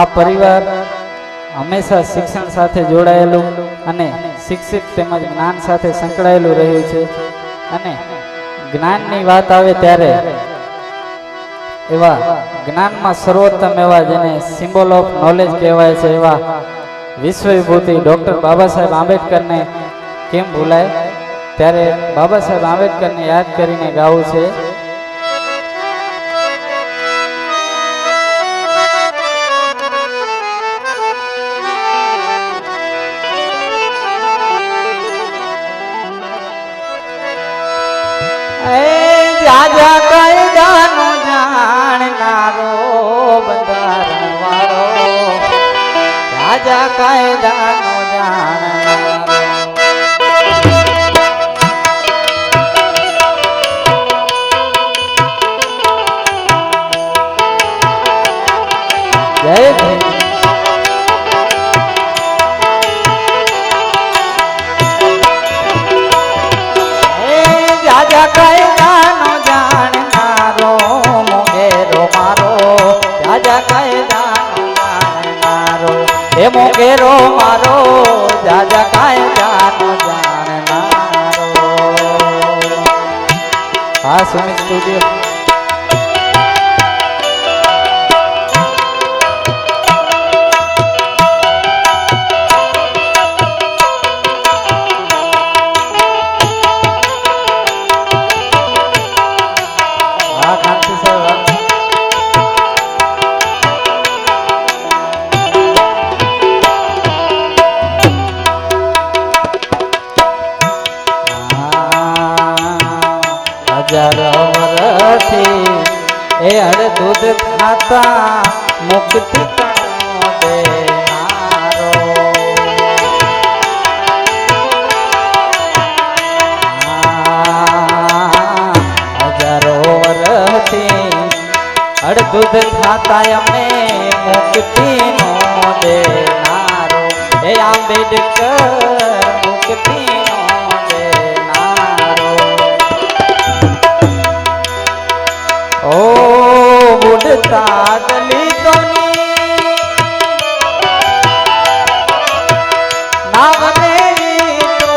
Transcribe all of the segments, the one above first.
આ પરિવાર હંમેશા શિક્ષણ સાથે જોડાયેલું અને શિક્ષિત તેમજ જ્ઞાન સાથે સંકળાયેલું રહ્યું છે. અને જ્ઞાનની વાત આવે ત્યારે એવા જ્ઞાનમાં સર્વોત્તમ એવા જેને સિમ્બોલ ઓફ નોલેજ કહેવાય છે, એવા વિશ્વ વિભૂતિ ડૉક્ટર બાબા સાહેબ આંબેડકરને કેમ ભૂલાય? ત્યારે બાબા સાહેબ આંબેડકરને યાદ કરીને ગાવું છે Yeah. ખાતા મુક્તિ દૂધ ખાતા અમે મુક્તિનો દેનારો. એ આંબેડકર મુક્તિનો બુડતા દલિતોની નામને તો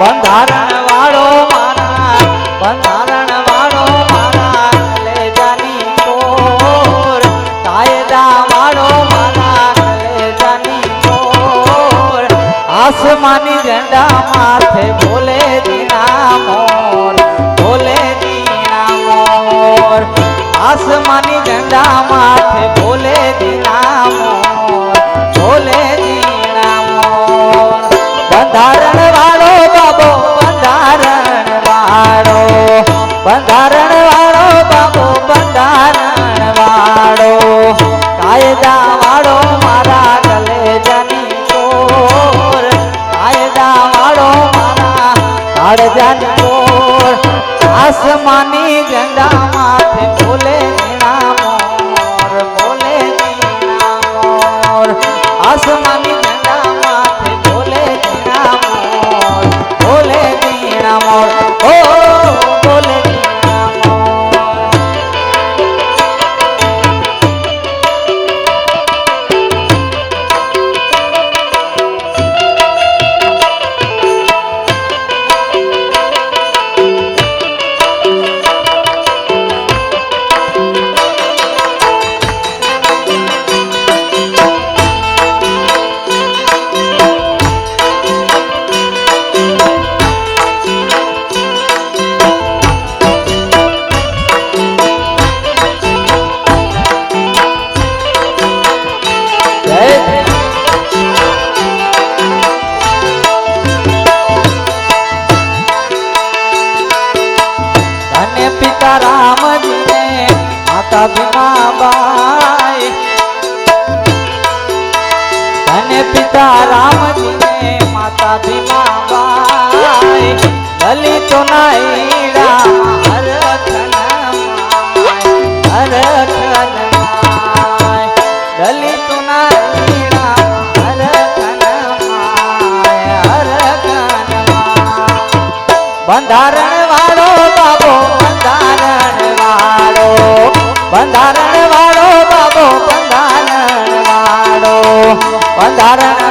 બંધારણ વાળો મારા બંધારણ વાળો મારા કલેજાની ચોર કાયદા વાળો મારા કલેજાની ચોર. આસમાની ઝંડા માથે બોલે બંધારણ વાળો બાબો બંધારણ વાળો બંધારણ વાળો બાબો બંધારણ વાળો બંધારણ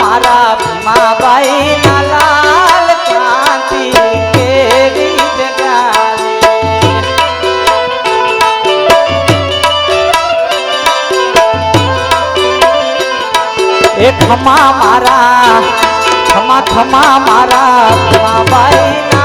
મારા ભીમાબાઈ ના લાલ ક્રાંતિ કેવી જગાવે એ ખમા મારા, ખમા ખમા મારા ભીમાબાઈ ના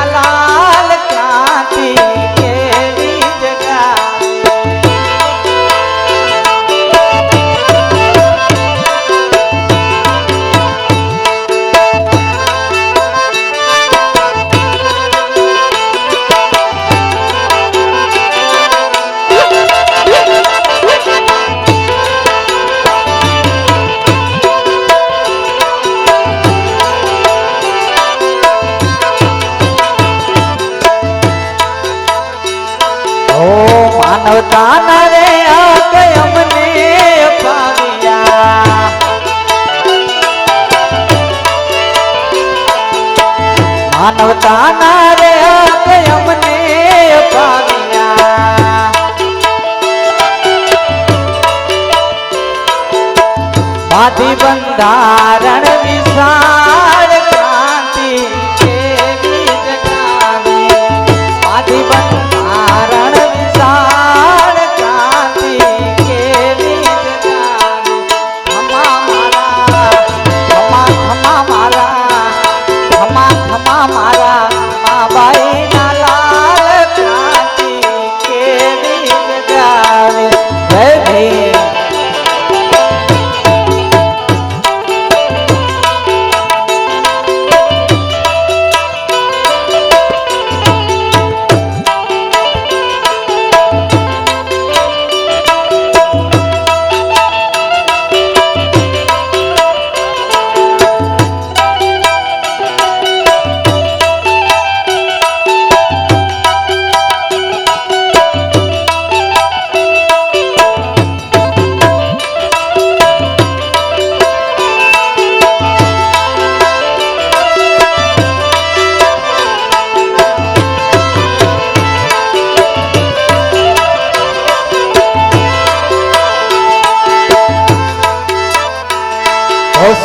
માધી બંધારણ વિશાળ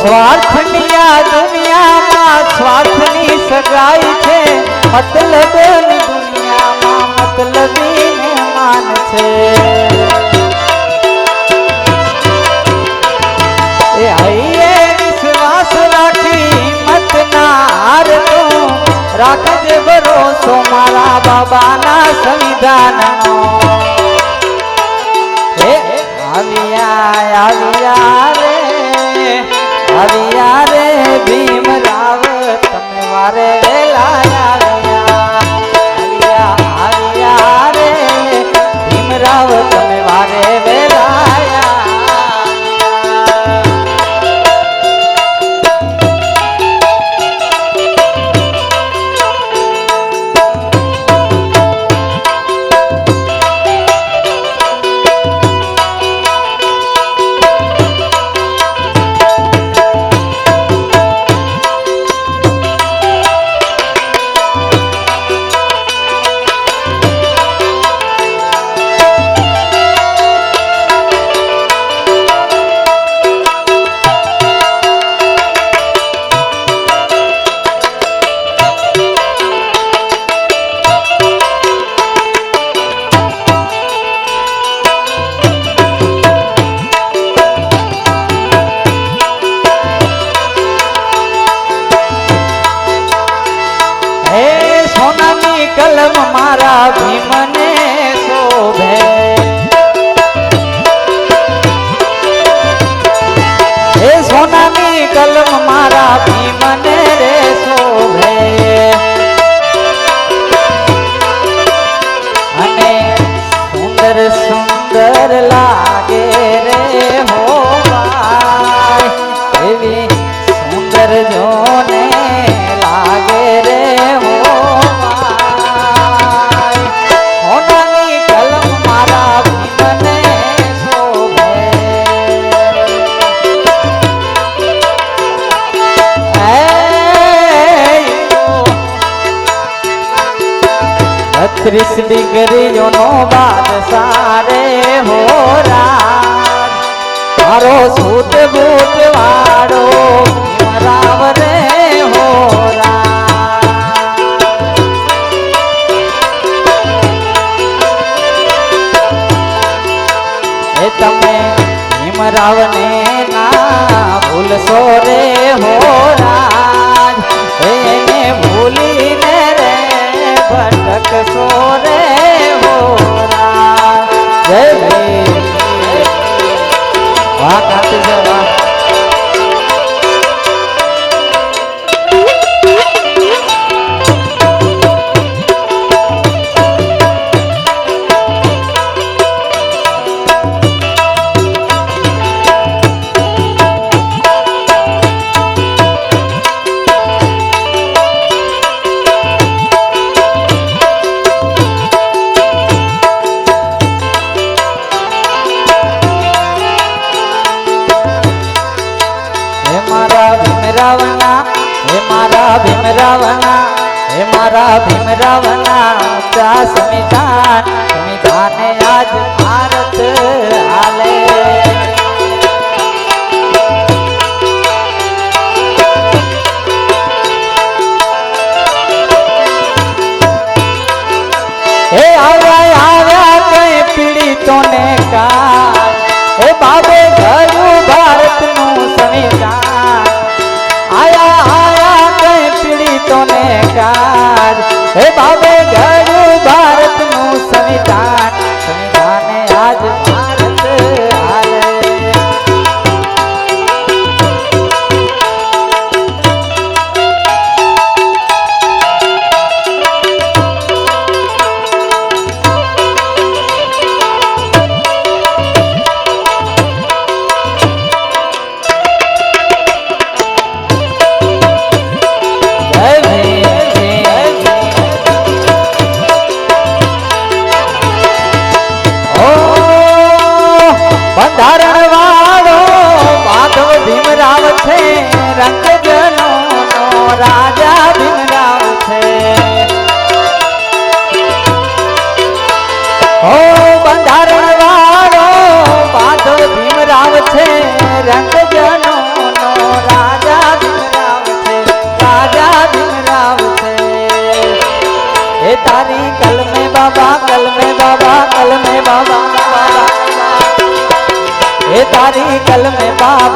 સ્વાર્થની આ દુનિયામાં સ્વાર્થની સગાઈ છે. મતલબની દુનિયામાં મતલબી મહેમાન છે. એ આઈએ વિશ્વાસ રાખી મત ના હારતો રાખજે ભરોસો મારા બાબાના સંવિધાનનો. હે આવ્યા આવ્યા તમે ત્રીસ ડિગ્રીઓનો બાદશાહ રે હો રાજ મારો સૂત બૂટ વાળો રામ. રે હોરા તમે હિમરાવને ના ભૂલશો ભીમરાવના હે મારા ભીમરાવના હે મારા ભીમરાવના ચા સંવિધાન સંવિધાને આજ ભારત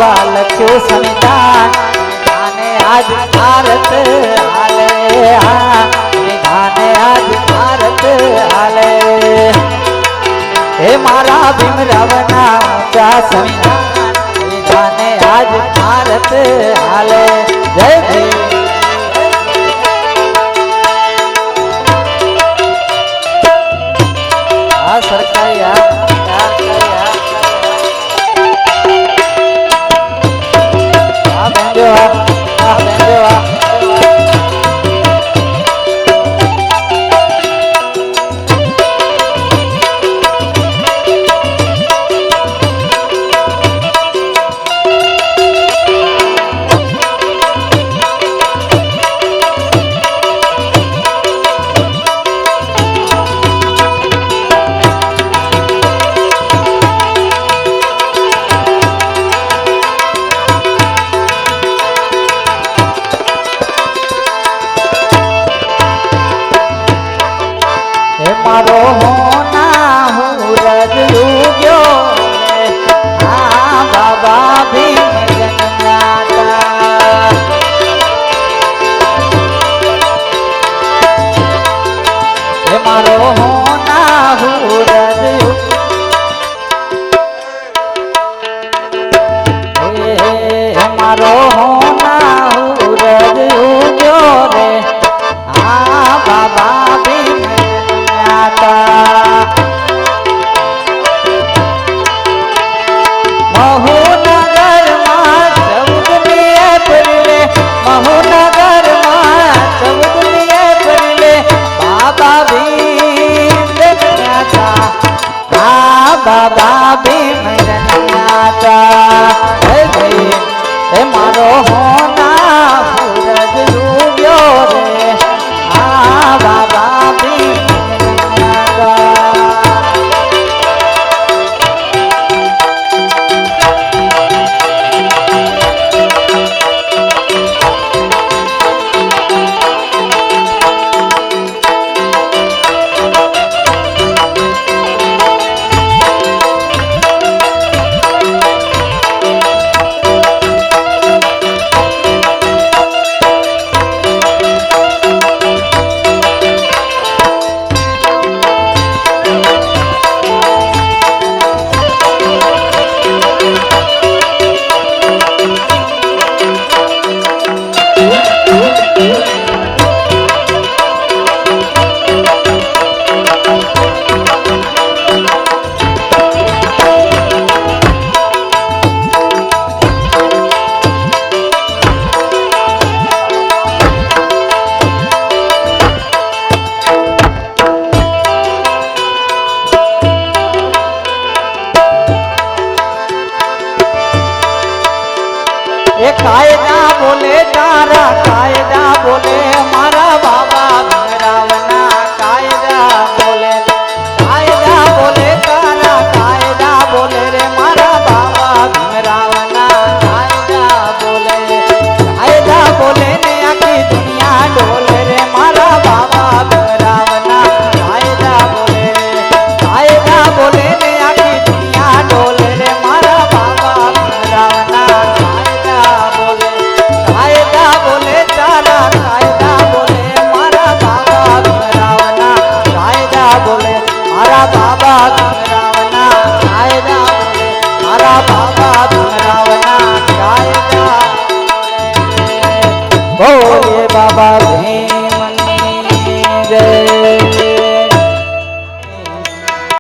બાબા લખ્યું સંતાન. આને આજ ભારત હાલે આ આને આજ ભારત હાલે. હે મારા ભીમરાવના ઊંચા સંતાન. આને આજ ભારત હાલે. જય ભીમ.